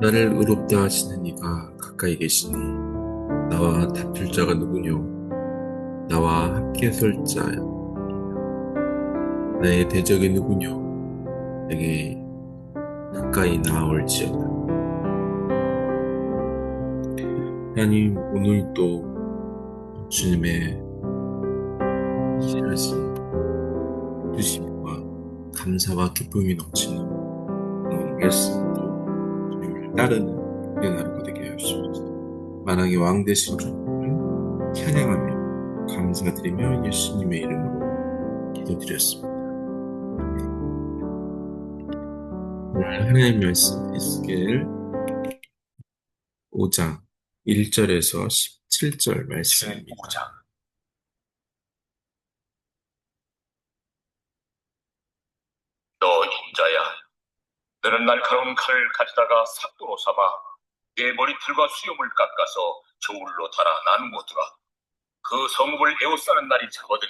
나를 의롭다 하시는 이가 가까이 계시니 나와 다툴 자가 누구뇨? 나와 함께 설 자, 나의 대적이 누구뇨? 내게 가까이 나아올지어다. 하나님, 오늘도 주님의 신하신 주심과 감사와 기쁨이 넘치는 주님을 따르는 연하루가 되게 하옵소서. 만왕의 왕 되신 주님을 찬양하며 감사드리며 예수님의 이름으로 기도드렸습니다. 오늘 하나님의 말씀 에스겔 5장 1절에서 17절 말씀입니다. 5장 너 인자야 너는 날카로운 칼을 가지다가 삭도로 삼아 내 머리털과 수염을 깎아서 저울로 달아 나누고 두라. 그 성읍을 에워싸는 날이 차거든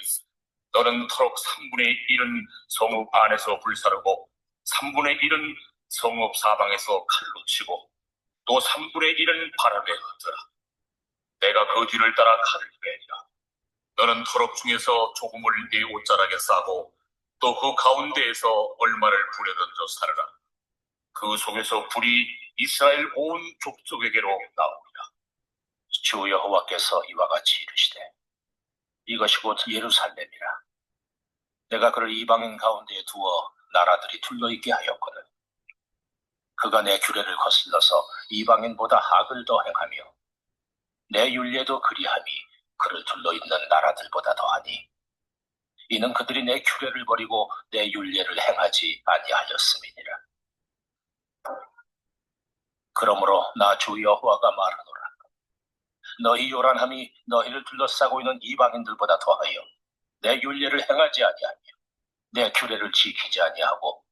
너는 터록 3분의 1은 성읍 안에서 불사르고 3분의 1은 성읍 사방에서 칼로 치고 또 3분의 1은 바람에 흩어라. 내가 그 뒤를 따라 칼을 빼리라. 너는 터럭 중에서 조금을 네 옷자락에 싸고 또 그 가운데에서 얼마를 불에 던져 살으라 그 속에서 불이 이스라엘 온 족속에게로 나오리라. 주 여호와께서 이와 같이 이르시되 이것이 곧 예루살렘이라. 내가 그를 이방인 가운데에 두어 나라들이 둘러있게 하였거든. 그가 내 규례를 거슬러서 이방인보다 악을 더 행하며 내 윤례도 그리함이 그를 둘러있는 나라들보다 더하니 이는 그들이 내 규례를 버리고 내 윤례를 행하지 아니하였음이니라. 그러므로 나 주 여호와가 말하노라. 너희 요란함이 너희를 둘러싸고 있는 이방인들보다 더하여 내 윤례를 행하지 아니하며 내 규례를 지키지 아니하고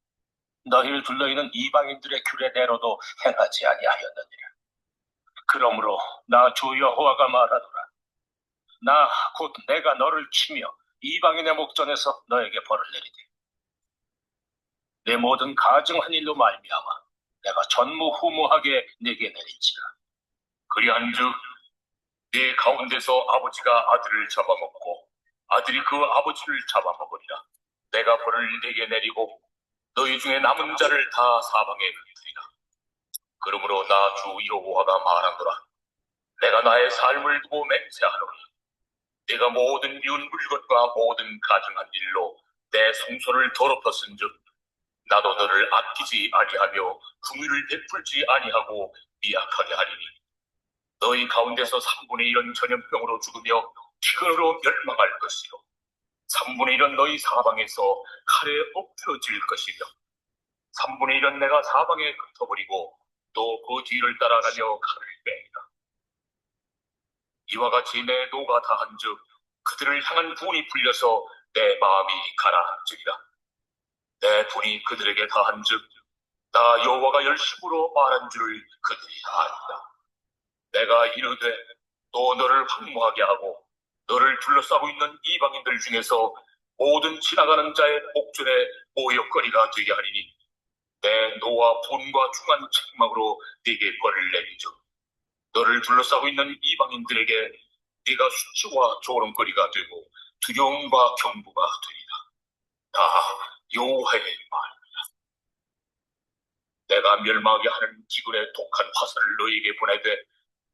너희를 둘러있는 이방인들의 규례대로도 행하지 아니하였느니라. 그러므로 나 주 여호와가 말하노라. 나 곧 내가 너를 치며 이방인의 목전에서 너에게 벌을 내리되 내 모든 가증한 일로 말미암아 내가 전무후무하게 내게 내릴지라. 그리한즉 네 가운데서 아버지가 아들을 잡아먹고 아들이 그 아버지를 잡아먹으리라. 내가 벌을 네게 내리고 너희 중에 남은 자를 다 사방에 흩으리라. 그러므로 나 주 여호와가 말하노라. 내가 나의 삶을 두고 맹세하노니 내가 모든 미운 물것과 모든 가증한 일로 내 성소를 더럽혔은즉 나도 너를 아끼지 아니하며 궁유를 베풀지 아니하고 미약하게 하리니. 너희 가운데서 3분의 1은 전염병으로 죽으며 기근으로 멸망할 것이요. 3분의 1은 너희 사방에서 칼에 엎드러질 것이며 3분의 1은 내가 사방에 흩어버리고 또 그 뒤를 따라가며 칼을 빼리라. 이와 같이 내 노가 다한즉 그들을 향한 분이 풀려서 내 마음이 가라앉으리라 내 분이 그들에게 다한즉 나 여호와가 열심으로 말한 줄을 그들이 아니라 내가 이르되 또 너를 황무하게 하고 너를 둘러싸고 있는 이방인들 중에서 모든 지나가는 자의 목전에 모욕거리가 되게 하리니 내 노와 분과 중한 책망으로 네게 벌을 내리죠. 너를 둘러싸고 있는 이방인들에게 네가 수치와 조롱거리가 되고 두려움과 경부가 되리라. 나 여호와의 말입니다. 내가 멸망하게 하는 기근의 독한 화살을 너희에게 보내되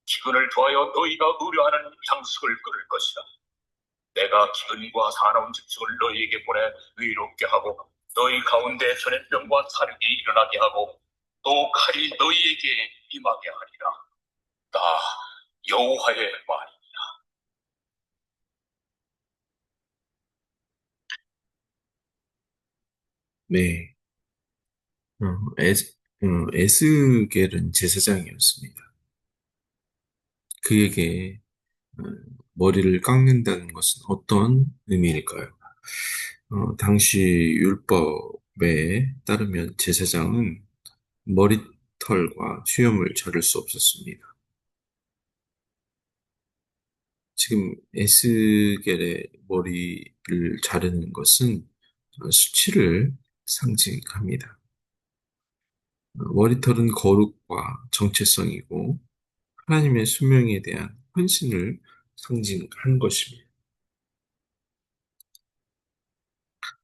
기근을 도하여 너희가 의뢰하는 향식을 끊을 것이다. 내가 기근과 사나운 짐승을 너희에게 보내 의롭게 하고 너희 가운데 전염병과 사륙이 일어나게 하고 또 칼이 너희에게 임하게 하리라. 나 여호와의 말이다. 네. 어, 에스, 어, 에스겔은 제사장이었습니다. 그에게 어, 머리를 깎는다는 것은 어떤 의미일까요? 어, 당시 율법에 따르면 제사장은 머리털과 수염을 자를 수 없었습니다. 지금 에스겔의 머리를 자르는 것은 수치를 상징합니다. 머리털은 거룩과 정체성이고 하나님의 수명에 대한 헌신을 상징한 것입니다.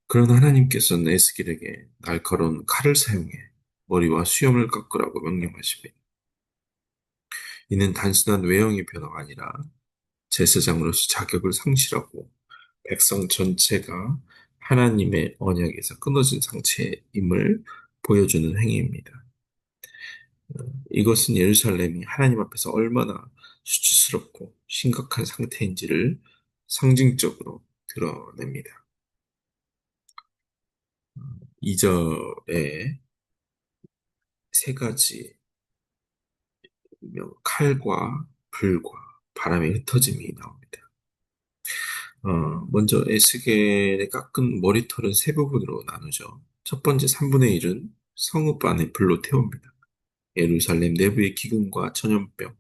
그러나 하나님께서는 에스겔에게 날카로운 칼을 사용해 머리와 수염을 깎으라고 명령하십니다. 이는 단순한 외형의 변화가 아니라 제사장으로서 자격을 상실하고 백성 전체가 하나님의 언약에서 끊어진 상태임을 보여주는 행위입니다. 이것은 예루살렘이 하나님 앞에서 얼마나 수치스럽고 심각한 상태인지를 상징적으로 드러냅니다. 2절에 세 가지 칼과 불과 바람의 흩어짐이 나옵니다. 어, 먼저 에스겔의 깎은 머리털은 세 부분으로 나누죠. 첫 번째 3분의 1은 성읍 안에 불로 태웁니다. 예루살렘 내부의 기근과 전염병,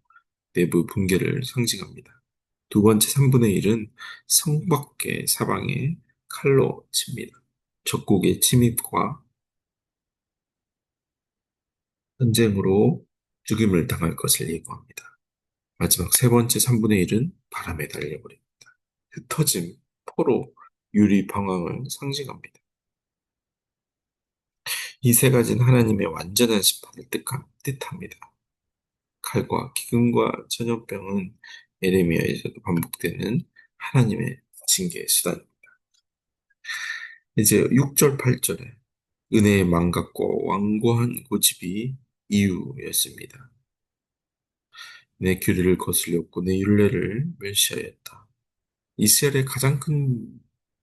내부 붕괴를 상징합니다. 두 번째 3분의 1은 성 밖의 사방에 칼로 칩니다. 적국의 침입과 전쟁으로 죽임을 당할 것을 예고합니다. 마지막 세 번째 3분의 1은 바람에 달려버립니다. 흩어짐, 포로, 유리, 방황을 상징합니다. 이 세 가지는 하나님의 완전한 심판을 뜻합니다. 칼과 기근과 전염병은 에레미야에서도 반복되는 하나님의 징계의 수단입니다. 이제 6절, 8절에 은혜의 망각과 완고한 고집이 이유였습니다. 내 규례를 거슬렸고 내 율례를 멸시하였다. 이스라엘의 가장 큰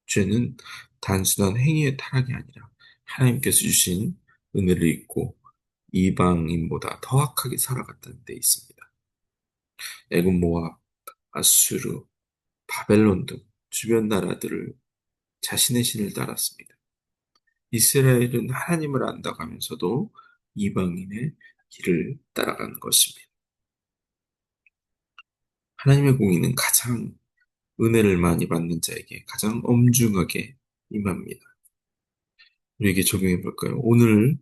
죄는 단순한 행위의 타락이 아니라 하나님께서 주신 은혜를 잊고 이방인보다 더 악하게 살아갔다는 데 있습니다. 애굽 모압, 아수르, 바벨론 등 주변 나라들을 자신의 신을 따랐습니다. 이스라엘은 하나님을 안다고 하면서도 이방인의 길을 따라가는 것입니다. 하나님의 공의는 가장 은혜를 많이 받는 자에게 가장 엄중하게 임합니다. 우리에게 적용해 볼까요? 오늘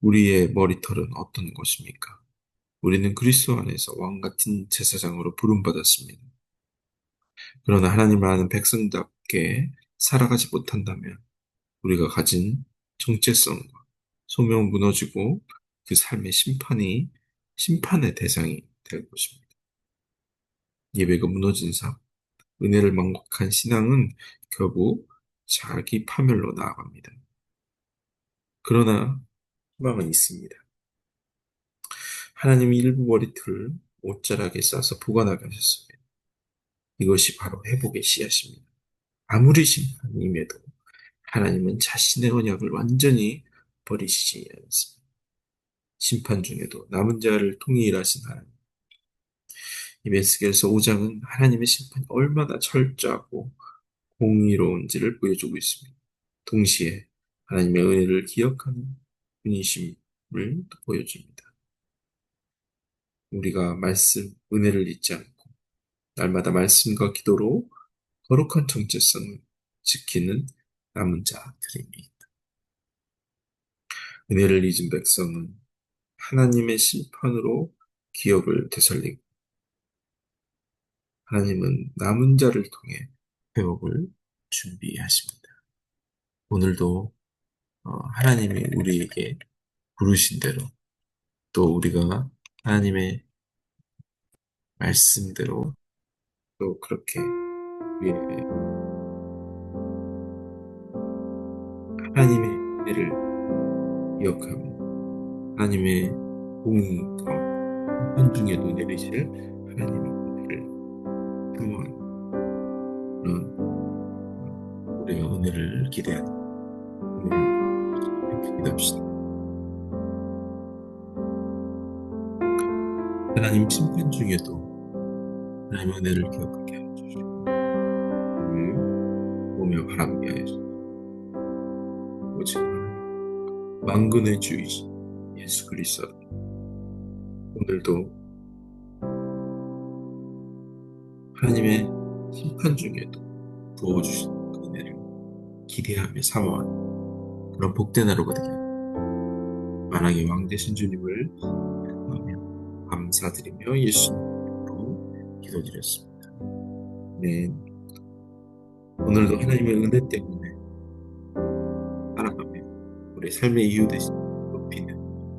우리의 머리털은 어떤 것입니까? 우리는 그리스도 안에서 왕 같은 제사장으로 부름받았습니다. 그러나 하나님을 아는 백성답게 살아가지 못한다면 우리가 가진 정체성과 소명 무너지고 그 삶의 심판이 심판의 대상이 될 것입니다. 예배가 무너진 삶, 은혜를 망곡한 신앙은 결국 자기 파멸로 나아갑니다. 그러나 희망은 있습니다. 하나님이 일부 머리털을 옷자락에 싸서 보관하게 하셨습니다. 이것이 바로 회복의 씨앗입니다. 아무리 심판임에도 하나님은 자신의 언약을 완전히 버리시지 않습니다. 심판 중에도 남은 자를 통해 일하신 하나님. 이 메스겔서 5장은 하나님의 심판이 얼마나 철저하고 공의로운지를 보여주고 있습니다. 동시에 하나님의 은혜를 기억하는 분이심을 보여줍니다. 우리가 말씀, 은혜를 잊지 않고 날마다 말씀과 기도로 거룩한 정체성을 지키는 남은 자들입니다. 은혜를 잊은 백성은 하나님의 심판으로 기억을 되살리고 하나님은 남은 자를 통해 회복을 준비하십니다. 오늘도 어, 하나님이 우리에게 부르신 대로 또 우리가 하나님의 말씀대로 또 그렇게 우리의 하나님의 은혜를 기억하고 하나님의 공의가 한 중에도 내리실 은혜를 그런 우리가 은혜를 기대하는 기도합시다. 하나님 심판 중에도 하나님의 은혜를 기억하게 하여 주시고 보며 바라보게 하여 주시고 오직 하나님 만군의 주이신 예수 그리스도 오늘도 하나님의 심판 중에도 부어주신 그 은혜를 기대하며 사모하는 그런 복된 하루가 되게 만왕의 왕 되신 주님을 생각하며 감사드리며 예수님으로 기도드렸습니다. 네. 오늘도 하나님의 은혜 때문에 살아가며 우리 삶의 이유 되신 높이는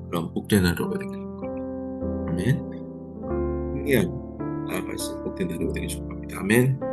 그런 복된 하루가 되길 겁니다. 아멘. 승리한 나아갈 수 있는 복된 하루가 되길 축복합니다. 아멘.